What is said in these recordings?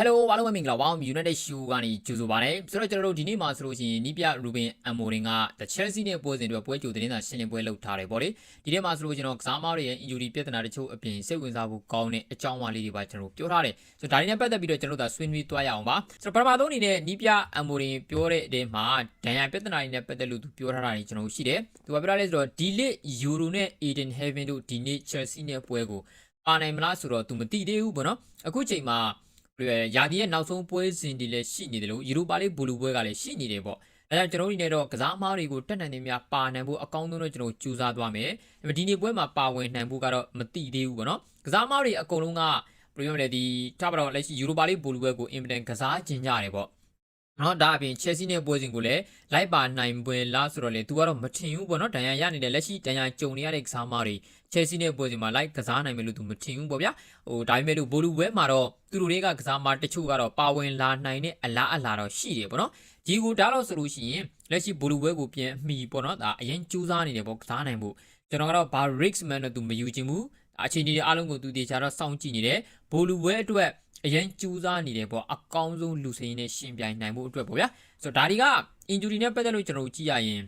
Hello အားလုံးပဲမင်္ဂလာပါ United Show ကနေကြိုဆိုပါရစေဆိုတော့ကျွန်တော်တို့ဒီနေ့မှာဆိုလို့ရှိရင်နီးပြ Ruben Amorim က The Chelsea နဲ့ပွဲစဉ်အတွက်ပွဲကြိုသတင်းစာရှင်းလင်းပွဲလုပ်ထားတယ်ဗောလေဒီနေ့မှာဆိုလို့ကျွန်တော်ကစားမားတွေရဲ့ injury ပြဿနာတချို့အပြင်စိတ်ဝင်စားဖို့ကောင်းတဲ့အကြောင်းအရာလေးတွေပါကျွန်တော်ပြောထားတယ်ဆိုတော့ဒါတွေနဲ့ပတ်သက်ပြီးတော့ကျွန်တော်တို့ဒါဆွေးနွေးသွားရအောင်ပါဆိုတော့ပထမဆုံးအနေနဲ့နီးပြ Amorim ပြောတဲ့အထဲမှာဒဏ်ရာပြဿနာတွေနဲ့ပတ်သက်လို့သူပြောထားတာတွေကျွန်တော်ရှိတယ်သူကပြောထားလဲဆိုတော့ဒီလစ် Euro နဲ့ Eden Heaven တို့ဒီနေ့ Chelsea နဲ့ပွဲကိုပါနိုင်မလားဆိုတော့သူမသိသေးဘူးဗောနော်အခုချိန်မှာ ရာသီရဲ့နောက်ဆုံးပွဲစဉ်တွေလည်းရှိနေတယ်လို့ယူရိုပါလိဘူလူပွဲကလည်းရှိနေတယ်ပေါ့။အဲဒါကြောင့်ကျွန်တော်တို့အနေနဲ့တော့ကစားမားတွေကိုတက်နိုင်နေများပါနိုင်ဖို့အကောင်းဆုံးတော့ကျွန်တော်ကြိုးစားသွားမယ်။ဒါပေမဲ့ဒီနေ့ပွဲမှာပါဝင်နိုင်ဖို့ကတော့မတိသေးဘူးပေါ့နော်။ကစားမားတွေအကုန်လုံးကဘယ်လိုပြောမလဲဒီထားပါတော့လက်ရှိယူရိုပါလိဘူလူပွဲကိုအင်မတန်ကစားကျင်ကြတယ်ပေါ့။ နော်ဒါအပြင် Chelsea နဲ့ပွဲစဉ်ကိုလည်းလိုက်ပါနိုင်ပွဲလားဆိုတော့လေသူကတော့မထင်ဘူးပေါ့နော်ဒဏ်ရာရနေတဲ့လက်ရှိဒဏ်ရာကြုံနေရတဲ့ကစားမတွေ Chelsea နဲ့ပွဲစဉ်မှာလိုက်ကစားနိုင်မယ်လို့သူမထင်ဘူးပေါ့ဗျာဟိုဒါပေမဲ့လို့ဘောလူပွဲမှာတော့သူတို့တွေကကစားမတချို့ကတော့ပါဝင်လာနိုင်တဲ့အလားအလာတော့ရှိတယ်ပေါ့နော်ဒီကိုဒါတော့ဆိုလို့ရှိရင်လက်ရှိဘောလူပွဲကိုပြန်အမိပေါ့နော်ဒါအရင်ကြိုးစားနေတယ်ပေါ့ကစားနိုင်ဖို့ကျွန်တော်ကတော့ဘာ risk man တော့သူမယူချင်ဘူးအခြေအနေတွေအားလုံးကိုသူတေချာတော့စောင့်ကြည့်နေတယ်ဘောလူပွဲအတွက် အရင်ကြိုးစားနေတယ်ပေါ့အကောင်းဆုံးလူစိမ်းနဲ့ရှင်ပြိုင်နိုင်ဖို့အတွက်ပေါ့ဗျာဆိုတော့ဒါတွေက injury နဲ့ပတ်သက်လို့ကျွန်တော်တို့ကြည့်ရရင်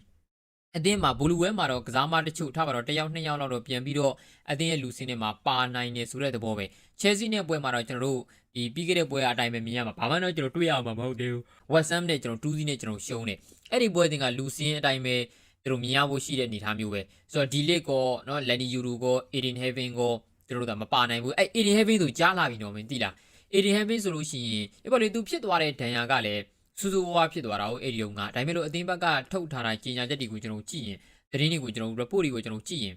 အသင်းမှာဘူလူဝဲမှာတော့ကစားမတချို့ထားပါတော့တစ်ယောက်နှစ်ယောက်လောက်တော့ပြန်ပြီးတော့အသင်းရဲ့လူစင်းတွေမှာပါနိုင်နေဆိုတဲ့သဘောပဲချဲဆီနဲ့ပွဲမှာတော့ကျွန်တော်တို့ဒီပြီးခဲ့တဲ့ပွဲအတိုင်းပဲမြင်ရမှာဘာမှတော့ကျွန်တော်တွေ့ရမှာမဟုတ်သေးဘူးဝက်ဆမ်နဲ့ကျွန်တော်တူးစီနဲ့ကျွန်တော်ရှုံးတယ်အဲ့ဒီပွဲတင်ကလူစင်းအတိုင်းပဲကျွန်တော်မြင်ရဖို့ရှိတဲ့အနေအထားမျိုးပဲဆိုတော့ဒီလစ်ကောနော်လန်နီယူရူကောအေဒင်ဟေဗင်ကောကျွန်တော်တို့ကမပါနိုင်ဘူးအဲ့အေဒင်ဟေဗင်ဆိုကြားလာပြီနော်မင်းသိလား အေဒင်ဟေဗင်ဆိုလို့ရှိရင်အဲ့ပေါ်လေသူဖြစ်သွားတဲ့ဒဏ်ရာကလည်းစူးစူးဝါးဖြစ်သွားတာဟုတ်အဲ့ဒီုံကဒါပေမဲ့လို့အသင်းဘက်ကထုတ်ထားတာကြီးညာချက်တွေကိုကျွန်တော်ကြည့်ရင်သတင်းတွေကိုကျွန်တော် report တွေကိုကျွန်တော်ကြည့်ရင်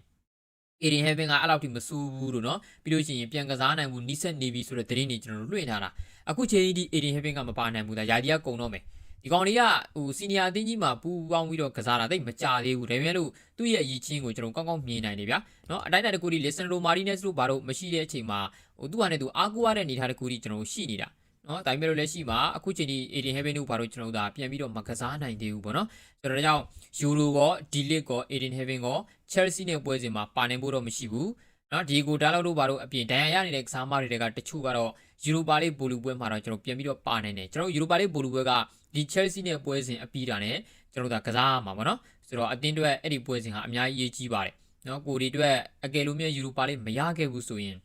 Aiden Heaven ကအဲ့လောက်ထိမဆိုးဘူးလို့နော်ပြီးလို့ရှိရင်ပြန်ကစားနိုင်မှုနီးစက်နေပြီဆိုတဲ့သတင်းတွေကျွန်တော်တို့လွှင့်ထားတာအခုချိန်ဒီ Aiden Heaven ကမပါနိုင်ဘူးဒါယာဒီကကုံတော့မယ် ဒီကောင်လေးကဟိုစီနီယာအသင်းကြီးမှာပူပေါင်းပြီးတော့ကစားတာတိတ်မကြသေးဘူးဒါပေမဲ့လို့သူ့ရဲ့အရေးချင်းကိုကျွန်တော်ကောင်းကောင်းမြင်နိုင်တယ်ဗျာနော်အတိုင်းအတာတစ်ခုဒီ Lisandro Martinez တို့ဘာလို့မရှိတဲ့အချိန်မှာဟိုသူ့ဟာနဲ့သူအားကိုးရတဲ့အနေအထားတစ်ခုဒီကျွန်တော်ရှိနေတာနော်ဒါပေမဲ့လို့လက်ရှိမှာအခုချိန်ဒီ Aiden Heaven တို့ဘာလို့ကျွန်တော်တို့ဒါပြန်ပြီးတော့မကစားနိုင်သေးဘူးပေါ့နော်ဆိုတော့ဒါကြောင့် Euro ကော D-League ကော Aiden Heaven ကော Chelsea နဲ့ပွဲစဉ်မှာပါနိုင်ဖို့တော့မရှိဘူးနော်ဒီကိုဒါလောက်တို့ဘာလို့အပြင်ဒဏ်ရာရနေတဲ့ကစားမတွေကတချို့ကတော့ Europa League ဘူလူပွဲမှာတော့ကျွန်တော်ပြန်ပြီးတော့ပါနိုင်တယ်ကျွန်တော် Europa League ဘူလူပွဲက ဒီ Chelsea နဲ့ပွဲစဉ်အပြီးတာနဲ့ကျွန်တော်တို့ကကစားမှာပေါ့နော်ဆိုတော့အတင်းအတွက်အဲ့ဒီပွဲစဉ်ဟာအများကြီးအရေးကြီးပါတယ်နော်ကိုဒီအတွက်အကယ်လို့မြတ် Europa League မရခဲ့ဘူးဆိုရင်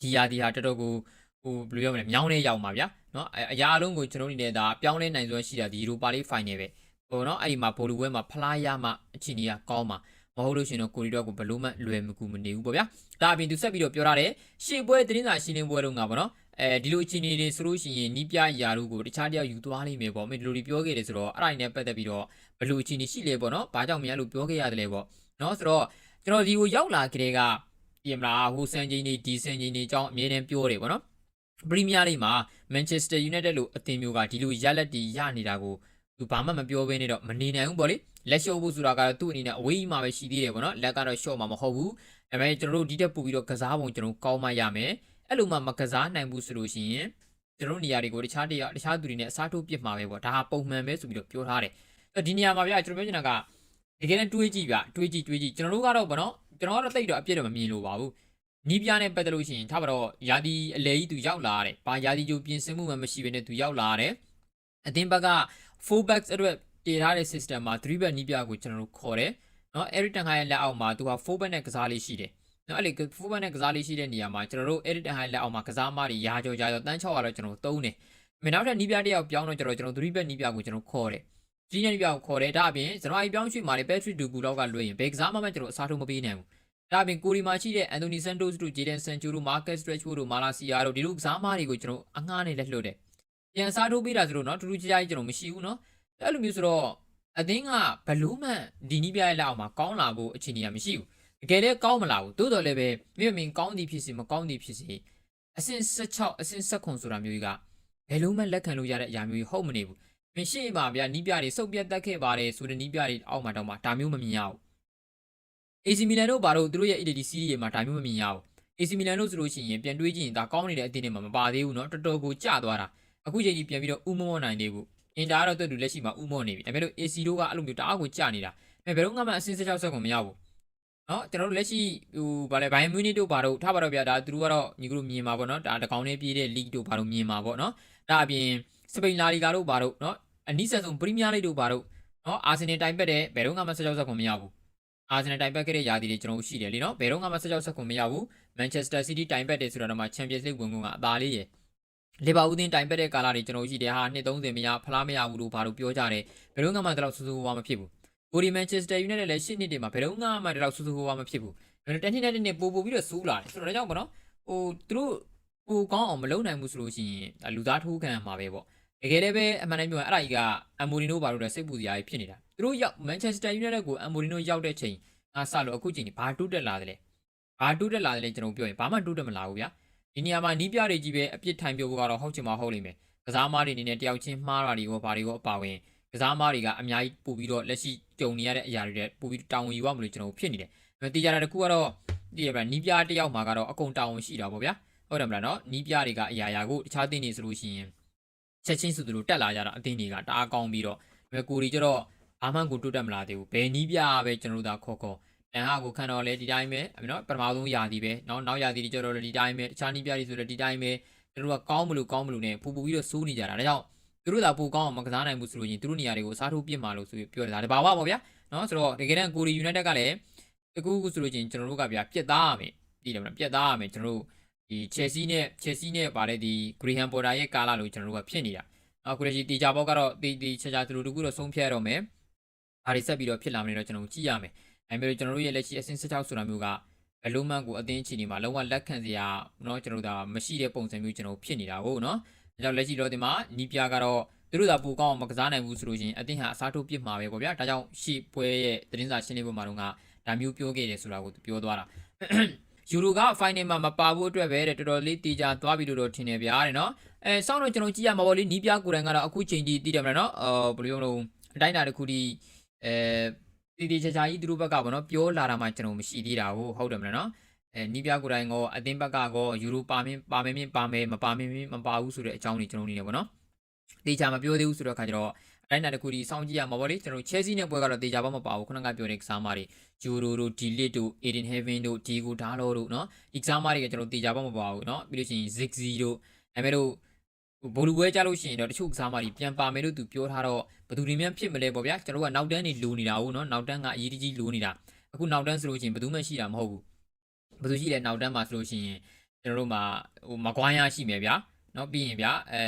ဒီရာဒီဟာတော်တော်ကိုဟိုဘယ်လိုပြောမလဲမြောင်းနေရောက်မှာဗျာနော်အရာအလုံးကိုကျွန်တော်အနေနဲ့ဒါပြောင်းလဲနိုင်စွမ်းရှိတာဒီ Europa League Final ပဲဟိုနော်အဲ့ဒီမှာဘူလူပွဲမှာဖလားရမှအချိန်ကြီးကကောင်းမှာမဟုတ်လို့ရှင်တော့ကိုရီတော့ကိုဘလို့မှလွယ်မကူမနေဘူးပေါ့ဗျာဒါအပြင်သူဆက်ပြီးတော့ပြောထားတယ်ရှေ့ပွဲသတင်းစာရှင်းလင်းပွဲတော့ငါပေါ့နော် အဲဒီလိုအခြေအနေတွေဆိုလို့ရှိရင်နီးပြရာတို့ကိုတခြားတယောက်ယူသွားလိမ့်မယ်ပေါ့မင်းဒီလိုတွေပြောခဲ့တယ်ဆိုတော့အဲ့ဒါနဲ့ပတ်သက်ပြီးတော့ဘလို့အခြေအနေရှိလဲပေါ့နော်ဘာကြောင့်မရလို့ပြောခဲ့ရတယ်လဲပေါ့နော်ဆိုတော့ကျွန်တော်ဒီကိုရောက်လာကြတဲ့ကပြင်မလားဟိုစံချင်းတွေဒီစံချင်းတွေအကြောင်းအမြဲတမ်းပြောတယ်ပေါ့နော်ပရီးမီးယားလိမှာမန်ချက်စတာယူနိုက်တက်လိုအသင်းမျိုးကဒီလိုရက်လက်တီရနေတာကိုသူဘာမှမပြောဘဲနဲ့တော့မနေနိုင်ဘူးပေါ့လေလက်လျှော့ဖို့ဆိုတာကတော့သူ့အနေနဲ့အဝေးမှာပဲရှိသေးတယ်ပေါ့နော်လက်ကတော့လျှော့မှာမဟုတ်ဘူးဒါပေမဲ့ကျွန်တော်တို့ဒီတက်ပို့ပြီးတော့ကစားပုံကျွန်တော်ကောင်းမှရမယ် အဲ့လိုမှမကစားနိုင်ဘူးဆိုလို့ရှိရင်ကျွန်တော်နေရာတွေကိုတခြားတရားတခြားသူတွေနဲ့အစားထိုးပစ်မှာပဲပေါ့ဒါဟာပုံမှန်ပဲဆိုပြီးတော့ပြောထားတယ်ဒီနေရာမှာဗျာကျွန်တော်ပြောချင်တာကတကယ်နဲ့တွေးကြည့်ဗျတွေးကြည့်တွေးကြည့်ကျွန်တော်တို့ကတော့ဗောနော်ကျွန်တော်ကတော့တိတ်တော့အပြည့်တော့မမြင်လို့ပါဘူးနီးပြားနဲ့ပတ်သက်လို့ရှိရင်ထားပါတော့ယာဒီအလဲကြီးသူရောက်လာတယ်။ဘာယာဒီကြိုပြင်ဆင်မှုမှမရှိဘဲနဲ့သူရောက်လာတယ်။အသင်းဘက်က full backs အတွက်တည်ထားတဲ့ system မှာ3 back နီးပြားကိုကျွန်တော်တို့ခေါ်တယ်။နော် Eric Ten Hag ရဲ့လက်အောက်မှာသူက full back နဲ့ကစားလေးရှိတယ်။ နော်အဲ့လေဖူးဘန်နဲ့ကစားလေးရှိတဲ့နေရာမှာကျွန်တော်တို့ edit and high လက်အောက်မှာကစားမတွေရာကြော်ရာကြော်တန်း600တော့ကျွန်တော်သုံးတယ်မင်းနောက်ထပ်နီးပြားတစ်ယောက်ပြောင်းတော့ကျွန်တော်ကျွန်တော်3ဘက်နီးပြားကိုကျွန်တော်ခေါ်တယ်ကြီးနေနီးပြားကိုခေါ်တယ်ဒါအပြင်ကျွန်တော်အိုင်ပြောင်းရွှေ့မှာလေ battery တူကူတော့ကလွှင့်ရင်ဘယ်ကစားမှမကျွန်တော်အစားထိုးမပေးနိုင်ဘူးဒါအပြင်ကိုရီမာရှိတဲ့အန်တိုနီဆန်တိုစ်တို့ဂျေဒန်ဆန်ချူတို့မာကတ်စထရက်ချိုတို့မာလာစီယာတို့ဒီလိုကစားမတွေကိုကျွန်တော်အငှားနဲ့လက်လွတ်တယ်ပြန်စားထိုးပေးတာဆိုတော့နော်တူတူကြကြကြီးကျွန်တော်မရှိဘူးနော်အဲ့လိုမျိုးဆိုတော့အသင်းကဘလူးမန်ဒီနီးပြားရဲ့လက်အောက်မှာကောင်းလာဖို့အခြေအနေကမရှိဘူး တကယ်လည်းကောင်းမလာဘူးတိုးတော်လည်းပဲမြင့်မြင့်ကောင်းသည်ဖြစ်စီမကောင်းသည်ဖြစ်စီအဆင့်16အဆင့်19ဆိုတာမျိုးကြီးကဘယ်လို့မှလက်ခံလို့ရတဲ့အရာမျိုးကြီးဟုတ်မနေဘူးမင်းရှိပါဗျာနီးပြတွေစုပ်ပြတ်တက်ခဲ့ပါတယ်ဆိုတဲ့နီးပြတွေအောက်မှာတော့မှဒါမျိုးမမြင်ရဘူး AC Milan တို့ဘာလို့သူတို့ရဲ့ Italy Serie တွေမှာဒါမျိုးမမြင်ရဘူး AC Milan တို့ဆိုလို့ရှိရင်ပြန်တွေးကြည့်ရင်ဒါကောင်းနေတဲ့အသင်းတွေမှာမပါသေးဘူးเนาะတော်တော်ကိုကျသွားတာအခုချိန်ကြီးပြန်ပြီးတော့ဥမောနိုင်သေးဘူးအင်တာကတော့တူတူလက်ရှိမှာဥမော့နေပြီဒါပေမဲ့လို့ AC တို့ကအဲ့လိုမျိုးတအားကိုကြာနေတာဒါပေမဲ့ဘယ်တော့မှအဆင့်16ဆက်ကိုမရဘူး နော်ကျွန်တော်တို့လက်ရှိဟိုဗာလဲဘိုင်မြူနစ်တို့ဘာတို့ထားပါတော့ဗျာဒါသူတို့ကတော့ညီကတို့မြင်မှာပေါ့နော်ဒါတကောင်နဲ့ပြည့်တဲ့ league တို့ဘာတို့မြင်မှာပေါ့နော်ဒါအပြင်စပိန်လာလီဂါတို့ဘာတို့နော်အနီးဆက်ဆုံးပရီးမီးယားလိတို့ဘာတို့နော်အာဆင်နယ်တိုင်ပက်တဲ့ဘယ်တော့မှ16ဆက်ခွန်မရဘူးအာဆင်နယ်တိုင်ပက်ခဲ့တဲ့ယာတီတွေကျွန်တော်တို့ရှိတယ်လေနော်ဘယ်တော့မှ16ဆက်ခွန်မရဘူးမန်ချက်စတာစီးတီးတိုင်ပက်တယ်ဆိုတော့မှချန်ပီယံလိဝင်ကုန်ကအသာလေးရယ်လီဗာပူးသင်းတိုင်ပက်တဲ့ကာလာတွေကျွန်တော်တို့ရှိတယ်ဟာ230မရဖလားမရဘူးတို့ဘာလို့ပြောကြတယ်ဘယ်တော့မှတော့ဆူဆူဝါမဖြစ်ဘူး ကိုဒီမန်ချက်စတာယူနိုက်တက်လည်းရှစ်နှစ်တည်းမှာဘယ်တော့မှတော့ဆူဆူဝါမဖြစ်ဘူးဒါပေမဲ့တနေ့နဲ့နေ့ပို့ပို့ပြီးတော့စူးလာတယ်ဆိုတော့ဒါကြောင့်ပေါ့နော်ဟိုသူတို့ပိုကောင်းအောင်မလုပ်နိုင်ဘူးဆိုလို့ရှိရင်လူသားထိုးခံရမှာပဲပေါ့တကယ်လည်းပဲအမှန်တမ်းပြောရင်အဲ့ဒါကြီးကအမိုရီနိုဘာလို့လဲစိတ်ပူစရာကြီးဖြစ်နေတာသူတို့ရောက်မန်ချက်စတာယူနိုက်တက်ကိုအမိုရီနိုရောက်တဲ့ချိန်ငါစလို့အခုချိန်ဘာတိုးတက်လာတယ်လဲဘာတိုးတက်လာတယ်လဲကျွန်တော်ပြောရင်ဘာမှတိုးတက်မလာဘူးဗျာဒီနေရာမှာနီးပြတွေကြီးပဲအပြစ်ထိုင်ပြောဖို့ကတော့ဟုတ်ချင်မှဟုတ်လိမ့်မယ်ကစားမားတွေအနေနဲ့တယောက်ချင်းမှားတာတွေကိုဘာတွေကိုအပါဝင်ကစားမားတွေကအများကြီးပို့ပြီးတော့လက်ရှိ ကြုံနေရတဲ့အရာတွေတဲ့ပို့ပြီးတောင်းဝင်ယူရမလို့ကျွန်တော်ဖြစ်နေတယ်ဒါပေမဲ့တရားတစ်ခုကတော့ဒီရပါနီးပြတစ်ယောက်မှာကတော့အကုန်တောင်းဝင်ရှိတာပေါ့ဗျာဟုတ်တယ်မလားနော်နီးပြတွေကအရာရာကိုတခြားသင်နေဆိုလို့ရှိရင်ချက်ချင်းဆိုသူတို့တက်လာကြတာအသင်းတွေကတအားကောင်းပြီးတော့ဒါပေမဲ့ကိုရီကျတော့ဘာမှကိုတိုးတက်မလာသေးဘူးဘယ်နီးပြပဲကျွန်တော်တို့သာခေါ်ခေါ်တန်ဟာကိုခံတော့လေဒီတိုင်းပဲနော်ပထမဆုံးယာတီပဲနော်နောက်ယာတီတွေကျတော့ဒီတိုင်းပဲတခြားနီးပြတွေဆိုတော့ဒီတိုင်းပဲကျွန်တော်တို့ကကောင်းမလို့ကောင်းမလို့နဲ့ပူပူပြီးတော့စိုးနေကြတာဒါကြောင့် သူတို့သာပူကောင်းအောင်မကစားနိုင်ဘူးဆိုလို့ရင်သူတို့နေရာတွေကိုစားထိုးပြစ်မှာလို့ဆိုပြီးပြောတယ်ဒါတဘာဝပေါ့ဗျာနော်ဆိုတော့တကယ်တမ်းကိုရီယူနိုက်တက်ကလည်းတကူကူဆိုလို့ချင်းကျွန်တော်တို့ကဗျာပြက်သားရမယ်ဒီတယ်မလားပြက်သားရမယ်ကျွန်တော်တို့ဒီချယ်ဆီနဲ့ချယ်ဆီနဲ့ပါတဲ့ဒီဂရီဟန်ပေါ်တာရဲ့ကာလာလို့ကျွန်တော်တို့ကဖြစ်နေတာအခုတည်းတီချာဘောက်ကတော့တီတီချာချာသူတို့တကူတော့ဆုံးဖြတ်ရတော့မယ်ဘာတွေဆက်ပြီးတော့ဖြစ်လာမလဲတော့ကျွန်တော်ကြည့်ရမယ်အဲမျိုးကျွန်တော်တို့ရဲ့လက်ရှိအဆင့်16ဆိုတာမျိုးကဘလုံးမန်ကိုအသင်းချီနေမှာလုံးဝလက်ခံစရာเนาะကျွန်တော်တို့ဒါမရှိတဲ့ပုံစံမျိုးကျွန်တော်ဖြစ်နေတာဟုတ်เนาะ ဒါကြောင့်လက်ရှိတော့ဒီမှာနီးပြကတော့သူတို့သာပူကောင်းအောင်မကစားနိုင်ဘူးဆိုလို့ချင်းအသင်းဟာအစားထိုးပစ်မှာပဲပေါ့ဗျာဒါကြောင့်ရှေ့ပွဲရဲ့သတင်းစာရှင်းလင်းပွဲမှာတော့ကဒါမျိုးပြောခဲ့တယ်ဆိုတာကိုပြောသွားတာယူရိုကဖိုင်နယ်မှာမပါဘူးအတွက်ပဲတဲ့တော်တော်လေးတီးကြသွားပြီလို့တော့ထင်နေဗျာတဲ့နော်အဲစောင့်တော့ကျွန်တော်ကြည့်ရမှာပေါ့လေနီးပြကိုယ်တိုင်ကတော့အခုချိန်ကြီးတည်တယ်မလားနော်အော်ဘယ်လိုလုံးအတိုင်းတာတစ်ခုဒီအဲတီတီချာချာကြီးသူတို့ဘက်ကပေါ့နော်ပြောလာတာမှကျွန်တော်မရှိသေးတာဟုတ်ဟုတ်တယ်မလားနော် အဲနီးပြကိုယ်တိုင်ကောအသင်းဘက်ကကောယူရိုပါမင်းပါမင်းပါမယ်မပါမင်းမပါဘူးဆိုတဲ့အကြောင်းတွေကျွန်တော်နေတယ်ပေါ့နော်တေချာမပြောသေးဘူးဆိုတော့ခါကျတော့အတိုင်းတာတစ်ခုဒီစောင့်ကြည့်ရမှာပေါ့လေကျွန်တော် Chelsea နဲ့ပွဲကတော့တေချာဘာမပါဘူးခုနကပြောတဲ့ကစားမတွေဂျူရိုတို့ဒီလစ်တို့ Eden Heaven တို့ဒီကိုဒါလောတို့เนาะဒီကစားမတွေကကျွန်တော်တေချာဘာမပါဘူးเนาะပြီးလို့ရှိရင် Ziggy တို့အဲမဲ့တို့ဘိုလူပွဲကြလို့ရှိရင်တော့တချို့ကစားမတွေပြန်ပါမယ်လို့သူပြောထားတော့ဘယ်သူတွေမှဖြစ်မလဲပေါ့ဗျာကျွန်တော်ကနောက်တန်းနေလိုနေတာဟုတ်เนาะနောက်တန်းကအရေးကြီးလိုနေတာအခုနောက်တန်းဆိုလို့ရှိရင်ဘယ်သူမှရှိတာမဟုတ်ဘူး ဘယ်သူရှိလဲနောက်တန်းမှာဆိုလို့ရှိရင်ကျွန်တော်တို့မှာဟိုမကွိုင်းရရှိမယ်ဗျာเนาะပြီးရင်ဗျာအဲ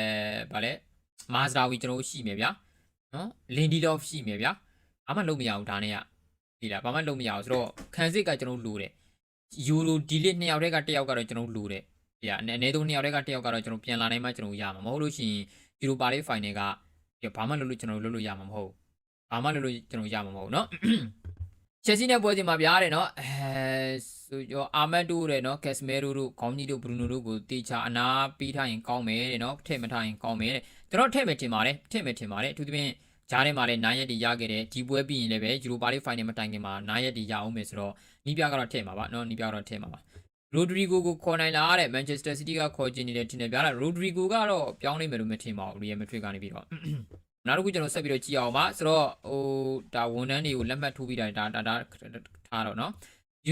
ဗာလဲမာစတာဝီကျွန်တော်တို့ရှိမယ်ဗျာနော်လင်ဒီလော့ရှိမယ်ဗျာဘာမှလုပ်မရဘူးဒါနဲ့ကဒီလားဘာမှလုပ်မရဘူးဆိုတော့ခံစစ်ကကျွန်တော်လိုတယ်ယူရိုဒီလစ်နှစ်ယောက်တည်းကတစ်ယောက်ကတော့ကျွန်တော်လိုတယ်ဒီကအနည်းဆုံးနှစ်ယောက်တည်းကတစ်ယောက်ကတော့ကျွန်တော်ပြန်လာနိုင်မှကျွန်တော်ရမှာမဟုတ်လို့ရှိရင်ယူရိုပါလေးဖိုင်နယ်ကဒီဘာမှလုပ်လို့ကျွန်တော်လုပ်လို့ရမှာမဟုတ်ဘာမှလုပ်လို့ကျွန်တော်ရမှာမဟုတ်เนาะချက်စီနဲ့ပွဲချိန်မှာဗျာတဲ့เนาะအဲ ဆိုတော့အာမတ်တို့တဲ့နော်ကက်စမဲရိုတို့ခေါင်းကြီးတို့ဘရူနိုတို့ကိုတေချာအနာပေးထားရင်ကောင်းမယ်တဲ့နော်ထည့်မထားရင်ကောင်းမယ်တဲ့ကျွန်တော်ထည့်မယ်ထင်ပါတယ်ထည့်မယ်ထင်ပါတယ်အထူးသဖြင့်ဂျားထဲမှာလည်း9ရက်တည်ရခဲ့တယ်ဒီပွဲပြီးရင်လည်းပဲယူရိုပါလိဖိုင်နယ်မတိုင်ခင်မှာ9ရက်တည်ရအောင်မယ်ဆိုတော့နီးပြကတော့ထည့်မှာပါနော်နီးပြကတော့ထည့်မှာပါရိုဒရီဂိုကိုခေါ်နိုင်လာတဲ့မန်ချက်စတာစီးတီးကခေါ်ချင်နေတယ်ထင်တယ်ဗျာရိုဒရီဂိုကတော့ပြောင်းလိမ့်မယ်လို့မထင်ပါဘူးရီယယ်မက်ဒရစ်ကနေပြီးတော့နောက်တစ်ခုကျွန်တော်ဆက်ပြီးတော့ကြည့်အောင်ပါဆိုတော့ဟိုဒါဝန်ထမ်းတွေကိုလက်မှတ်ထိုးပြီးတာဒါဒါထားတော့နော်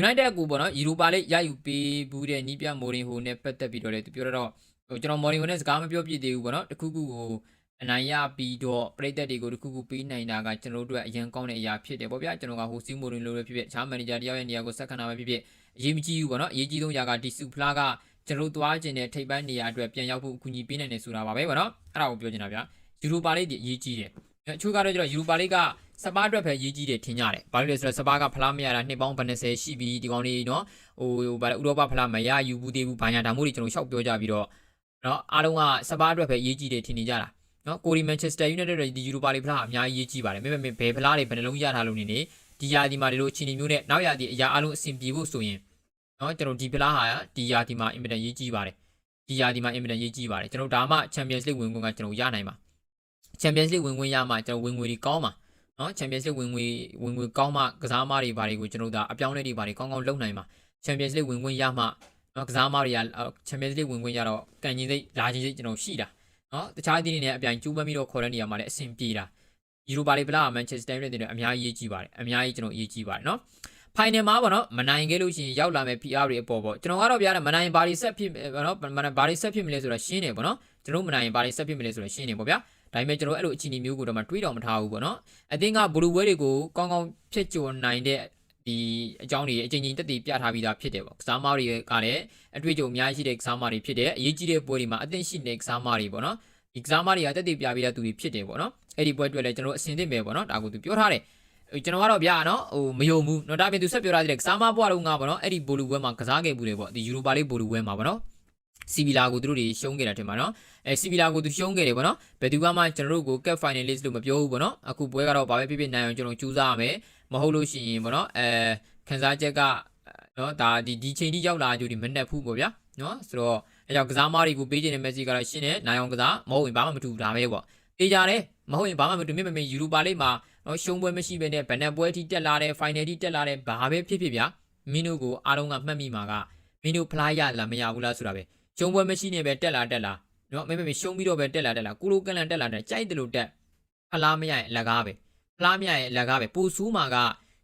United ကိုပေါ့နော်ယူရိုပါလေးရယူပေးဘူးတဲ့နီးပြမိုရင်ဟိုနဲ့ပတ်သက်ပြီးတော့လေသူပြောတော့ဟိုကျွန်တော်မော်ရီဟိုနဲ့စကားမပြောပြသေးဘူးပေါ့နော်တခုခုကိုအနိုင်ရပြီးတော့ပြည်သက်တွေကိုတခုခုပေးနိုင်တာကကျွန်တော်တို့အတွက်အရင်ကောင်းတဲ့အရာဖြစ်တယ်ပေါ့ဗျာကျွန်တော်ကဟိုစီမိုရင်လိုလိုဖြစ်ဖြစ်အခြားမန်နေဂျာတယောက်ရဲ့နေရာကိုဆက်ခံတာပဲဖြစ်ဖြစ်အရေးမကြီးဘူးပေါ့နော်အရေးကြီးဆုံးຢာကဒီစုဖလားကကျွန်တော်တို့သွားခြင်းတဲ့ထိပ်ပိုင်းနေရာအတွက်ပြန်ရောက်ဖို့အကူအညီပေးနိုင်တယ်ဆိုတာပါပဲပေါ့နော်အဲ့ဒါကိုပြောချင်တာဗျာယူရိုပါလေးဒီအရေးကြီးတယ် အချို့ကတော့ကျတော့ယူရိုပါလေးကစပါးအတွက်ပဲရေးကြီးတယ်ထင်ကြတယ်။ဘာလို့လဲဆိုတော့စပါးကဖလားမရတာနှစ်ပေါင်း90ရှိပြီဒီကောင်လေးနော်ဟိုဗါဥရောပဖလားမရယူဘူးသေးဘူးဘာညာဒါမျိုးတွေကျွန်တော်ရှောက်ပြောကြပြီးတော့နော်အားလုံးကစပါးအတွက်ပဲရေးကြီးတယ်ထင်နေကြတာနော်ကိုရီမန်ချက်စတာယူနိုက်တက်ရဲ့ဒီယူရိုပါလီဖလားအများကြီးရေးကြီးပါတယ်။မင်းမင်းဘယ်ဖလားတွေဘယ်နှလုံးရထားလို့နေနေဒီယာဒီမှာဒီလိုအချိန်မျိုးနဲ့နောက်ယာဒီအရာအားလုံးအဆင်ပြေဖို့ဆိုရင်နော်ကျွန်တော်ဒီဖလားဟာဒီယာဒီမှာအင်မတန်ရေးကြီးပါတယ်။ဒီယာဒီမှာအင်မတန်ရေးကြီးပါတယ်ကျွန်တော်ဒါမှချန်ပီယံစ်လိဝင်ခွင့်ကကျွန်တော်ရနိုင်ပါ ချန်ပီယံစ်လိဝင်ခွင့်ရမှကျွန်တော်ဝင်ငွေတွေကောင်းပါနော်ချန်ပီယံစ်လိဝင်ငွေဝင်ငွေကောင်းမှကစားသမားတွေဘာတွေကိုကျွန်တော်တို့အပြောင်းလဲတွေဘာတွေကောင်းကောင်းလုပ်နိုင်မှာချန်ပီယံစ်လိဝင်ခွင့်ရမှနော်ကစားသမားတွေကချန်ပီယံစ်လိဝင်ခွင့်ရတော့ကန်ကြီးစိတ်လာကြီးစိတ်ကျွန်တော်ရှိတာနော်တခြားအသင်းတွေနဲ့အပြိုင်ကျူးပန်းပြီးတော့ခေါ်တဲ့နေရာမှာလည်းအဆင်ပြေတာယူရိုပါလီပလာမန်ချက်စတာယူနိုက်တက်တွေအများကြီးရေးကြည့်ပါတယ်အများကြီးကျွန်တော်ရေးကြည့်ပါတယ်နော်ဖိုင်နယ်မှာပေါ့နော်မနိုင်ခဲ့လို့ရှိရင်ရောက်လာမယ် PR တွေအပေါ်ပေါ့ကျွန်တော်ကတော့ဗျာမနိုင်ဘာတွေဆက်ဖြစ်ပေါ့နော်ဘာတွေဆက်ဖြစ်မလဲဆိုတာရှင်းတယ်ပေါ့နော်ကျွန်တော်မနိုင်ရင်ဘာတွေဆက်ဖြစ်မလဲဆိုတော့ရှင်းနေပေါ့ဗျာ ဒါပေမဲ့ကျွန်တော်အဲ့လိုအခြေအနေမျိုးကိုတော့မှတွေးတော်မထားဘူးပေါ့နော်အသင်းကဘလူးဝဲတွေကိုကောင်းကောင်းဖြစ်ကျော်နိုင်တဲ့ဒီအကြောင်းတွေအချိန်ချင်းတက်တည်ပြထားပြီးသားဖြစ်တယ်ပေါ့ကစားမတွေကလည်းအတွေ့အကြုံအများကြီးရှိတဲ့ကစားမတွေဖြစ်တယ်အရေးကြီးတဲ့ပွဲတွေမှာအသင့်ရှိတဲ့ကစားမတွေပေါ့နော်ဒီကစားမတွေကတက်တည်ပြပြီးသားသူတွေဖြစ်တယ်ပေါ့နော်အဲ့ဒီပွဲအတွက်လည်းကျွန်တော်အဆင်သင့်ပဲပေါ့နော်ဒါကိုသူပြောထားတယ် ကျွန်တော်ကတော့ဗျာနော်ဟိုမယုံဘူးเนาะဒါပြင်သူဆက်ပြောထားတဲ့ကစားမဘွားတော့ငါပေါ့နော်အဲ့ဒီဘိုလူပွဲမှာကစားခဲ့ဘူးလေပေါ့ဒီယူရိုပါလေးဘိုလူပွဲမှာပေါ့နော် စီဗီလာကိုသူတို့တွေရှုံးခဲ့တာထင်ပါနော်အဲစီဗီလာကိုသူရှုံးခဲ့တယ်ပေါ့နော်ဘယ်သူကမှကျွန်တော်တို့ကို cup finalist လို့မပြောဘူးပေါ့နော်အခုပွဲကတော့ဘာပဲဖြစ်ဖြစ်နိုင်အောင်ကျွန်တော်ကြိုးစားရမယ်မဟုတ်လို့ရှိရင်ပေါ့နော်အဲခန်းစားချက်ကနော်ဒါဒီဒီချိန်ထိရောက်လာကြဒီမနှက်ဘူးပေါ့ဗျာနော်ဆိုတော့အဲကြောင့်ကစားမတွေကိုပေးခြင်းတဲ့ message ကတော့ရှင်းတယ်နိုင်အောင်ကစားမဟုတ်ရင်ဘာမှမတူဒါပဲပေါ့တေးကြတယ်မဟုတ်ရင်ဘာမှမတူမြင့်မမြင့်ယူရိုပါလေးမှာနော်ရှုံးပွဲမရှိဘဲနဲ့ဗန်နက်ပွဲအထိတက်လာတယ်ဖိုင်နယ်ထိတက်လာတယ်ဘာပဲဖြစ်ဖြစ်ဗျာမင်းတို့ကိုအားလုံးကမှတ်မိမှာကမင်းတို့ဖလားရလားမရဘူးလားဆိုတာပဲ ရှုံးပွဲမရှိနေပဲတက်လာတက်လာနော်မမေမရှုံးပြီးတော့ပဲတက်လာတက်လာကုလိုကန်လန်တက်လာတယ်ကြိုက်တယ်လို့တက်ဖလားမရရင်အလကားပဲဖလားမရရင်အလကားပဲပိုဆူးမှာက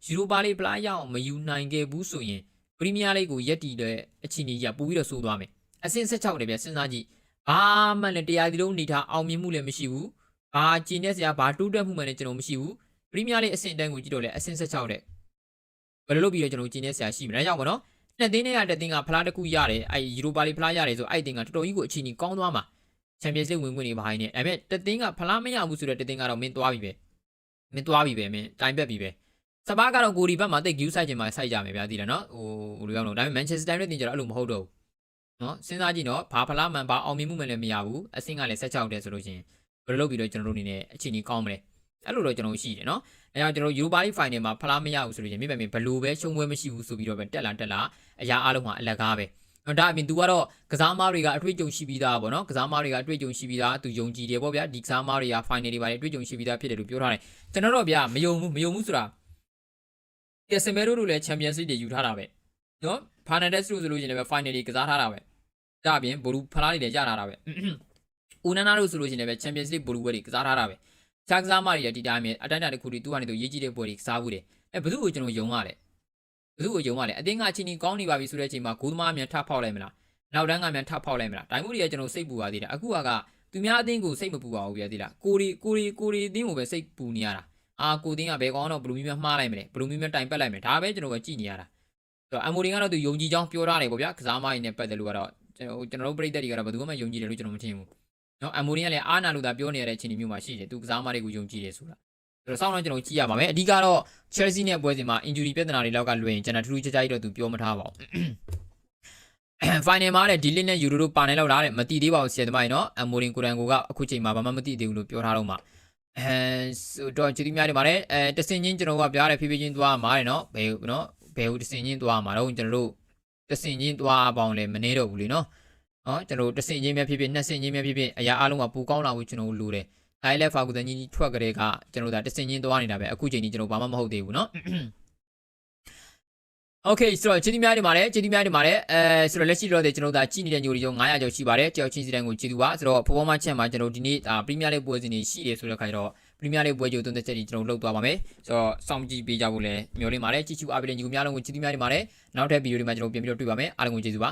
ယူရိုပါလေးဖလားရအောင်မယူနိုင်ခဲ့ဘူးဆိုရင်ပရီးမီးယားလိကိုရက်တီတဲ့အချီနီကြီးကပိုပြီးတော့ဆိုးသွားမယ်အဆင့်16တယ်ဗျစဉ်းစားကြည့်ဘာမှလည်းတရားဒီလုံးနေထားအောင်မြင်မှုလည်းမရှိဘူးဘာကျင်းတဲ့ဆရာဘာတူးတက်မှုမှလည်းကျွန်တော်မရှိဘူးပရီးမီးယားလိအဆင့်တန်းကိုကြည့်တော့လေအဆင့်16တဲ့ဘယ်လိုလုပ်ပြီးတော့ကျွန်တော်ကျင်းနေဆရာရှိမလဲကြောက်ပါနော် နှစ်သင်းနဲ့ရတဲ့သင်းကဖလားတစ်ခုရတယ်အဲယူရိုပါလီဖလားရတယ်ဆိုအဲ့ဒီသင်းကတော်တော်ကြီးကိုအချိန်ကြီးကောင်းသွားမှာချန်ပီယံစ်လိဝင်ခွင့်နေပါဟိုင်းနေဒါပေမဲ့တသင်းကဖလားမရဘူးဆိုတော့တသင်းကတော့မင်းသွားပြီပဲမင်းသွားပြီပဲမင်းတိုင်ပက်ပြီပဲစပါးကတော့ကိုဒီဘက်မှာတိတ်ဂူးဆိုင်ချင်မှာစိုက်ကြမယ်ဗျာသိလားနော်ဟိုဟိုလိုရောက်တော့ဒါပေမဲ့မန်ချက်စတာယူနိုက်တင်ကျတော့အဲ့လိုမဟုတ်တော့ဘူးနော်စဉ်းစားကြည့်နော်ဘာဖလားမှန်ဘာအောင်မြင်မှုမှလည်းမရဘူးအဆင့်ကလည်း16တဲ့ဆိုလို့ရှိရင်ဘယ်လိုလုပ်ပြီးတော့ကျွန်တော်တို့အနေနဲ့အချိန်ကြီးကောင်းမလဲ အဲ့လိုတော့ကျွန်တော်ရှိတယ်နော်အဲကြောင့်ကျွန်တော်ယူရိုပါလိဖိုင်နယ်မှာဖလားမရဘူးဆိုလို့ရင်မိမမင်းဘလူပဲရှုံးပွဲမရှိဘူးဆိုပြီးတော့ပဲတက်လာတက်လာအရာအားလုံးမှာအလကားပဲ။ဒါအပြင် तू ကတော့ကစားမားတွေကအတွေ့အကြုံရှိပြီးသားပေါ့နော်။ကစားမားတွေကအတွေ့အကြုံရှိပြီးသားသူယုံကြည်တယ်ပေါ့ဗျာ။ဒီကစားမားတွေက final တွေပါလေအတွေ့အကြုံရှိပြီးသားဖြစ်တယ်လို့ပြောထားတယ်။ကျွန်တော်တော့ဗျာမယုံဘူးမယုံဘူးဆိုတာကစမဲတို့တို့လည်း Champions League တွေယူထားတာပဲ။နော် Fernandes တို့ဆိုလို့ရှိရင်လည်း final တွေကစားထားတာပဲ။ဒါအပြင်ဘလူဖလားတွေလည်းရထားတာပဲ။ဦးနန္နာတို့ဆိုလို့ရှိရင်လည်း Champions League ဘလူဝဲတွေကစားထားတာပဲ။ ချာကစားမတွေဒီတိုင်းပဲအတိုင်းအတာတစ်ခုတည်းသူကနေသူရေးကြည့်တဲ့ပွဲတွေစားဘူးတယ်အဲဘယ်သူ့ကိုကျွန်တော်ယုံရလဲဘယ်သူ့ကိုယုံရလဲအတင်းကအချင်းကြီးကောင်းနေပါပြီဆိုတဲ့အချိန်မှာဂိုးသမားမြန်ထဖောက်လိုက်မလားနောက်တန်းကမြန်ထဖောက်လိုက်မလားဒိုင်မှုတွေကကျွန်တော်စိတ်ပူပါသေးတယ်အခုကသူများအတင်းကိုစိတ်မပူပါဘူးပြသေးလားကိုရီကိုရီကိုရီအတင်းကိုပဲစိတ်ပူနေရတာအာကိုတင်းကဘယ်ကောင်းတော့ဘလူးမီမမှားလိုက်မလဲဘလူးမီမတိုင်ပက်လိုက်မယ်ဒါပဲကျွန်တော်ကကြည့်နေရတာဆိုတော့အမိုရီကတော့သူယုံကြည်ကြောင်းပြောထားတယ်ပေါ့ဗျာကစားမကြီးနဲ့ပတ်သက်လို့ကတော့ကျွန်တော်ကျွန်တော်တို့ပြည်သက်တွေကတော့ဘယ်သူမှယုံကြည်တယ်လို့ကျွန်တော်မထင်ဘူး နော်အမိုရီကလည်းအားနာလို့သာပြောနေရတဲ့အချိန်မျိုးမှာရှိတယ်သူကစားမတွေကိုယုံကြည်တယ်ဆိုတာဆိုတော့စောင့်တော့ကျွန်တော်ကြည့်ရပါမယ်အဓိကတော့ Chelsea နဲ့ပွဲစဉ်မှာ injury ပြဿနာတွေလောက်ကလွှဲရင်ကျွန်တော်ထူးထူးခြားခြားကြီးတော့သူပြောမထားပါဘူး final မှာတဲ့ဒီလင်းနဲ့ယူရိုတို့ပါနေလောက်လားတဲ့မတိသေးပါဘူးဆရာသမားကြီးနော်အမိုရင်ကိုရန်ကိုကအခုချိန်မှာဘာမှမတိသေးဘူးလို့ပြောထားတော့မှာအဲဆိုတော့ချီတီများနေပါတယ်အဲတစင်ချင်းကျွန်တော်ကပြားတယ်ဖြည်းဖြည်းချင်းသွားမှာတယ်နော်ဘယ်နော်ဘယ်ဟိုတစင်ချင်းသွားမှာတော့ကျွန်တော်တို့တစင်ချင်းသွားပေါင်းလဲမနေတော့ဘူးလीနော် နော်ကျွန်တော်တို့တစ်စင်ချင်းပဲဖြစ်ဖြစ်နှစ်စင်ချင်းပဲဖြစ်ဖြစ်အရာအလုံးကပူကောင်းလာဖို့ကျွန်တော်တို့လိုတယ်။အဲလက်ဖာကူတန်ကြီးထွက်ကြတဲ့ကကျွန်တော်တို့ဒါတစ်စင်ချင်းသွားနေတာပဲအခုချိန်ကြီးကျွန်တော်ဘာမှမဟုတ်သေးဘူးနော်။ Okay ဆိုတော့ချီတီများဒီမှာလည်းချီတီများဒီမှာလည်းအဲဆိုတော့လက်ရှိတော့ကျွန်တော်တို့ဒါကြည့်နေတဲ့ညိုဒီကျော်900ကျော်ရှိပါတယ်ကြောက်ချင်းစီတိုင်းကိုကြည့်သူပါဆိုတော့ performance ချက်မှာကျွန်တော်ဒီနေ့ဒါ Premier League ပွဲစဉ်တွေရှိတယ်ဆိုတဲ့ခါကျတော့ Premier League ပွဲကြိုသုံးသက်ချက်တွေကျွန်တော်လုပ်သွားပါမယ်ဆိုတော့စောင့်ကြည့်ပေးကြဖို့လည်းမျှော်လင့်ပါတယ်ကြည့်ချူအားပေးတဲ့ညီကိုများလုံးကိုချီတီများဒီမှာလည်းနောက်ထပ်ဗီဒီယိုတွေမှာကျွန်တော်ပြန်ပြီးတော့တွေ့ပါမယ်အားလုံးကိုကျေးဇူးပါ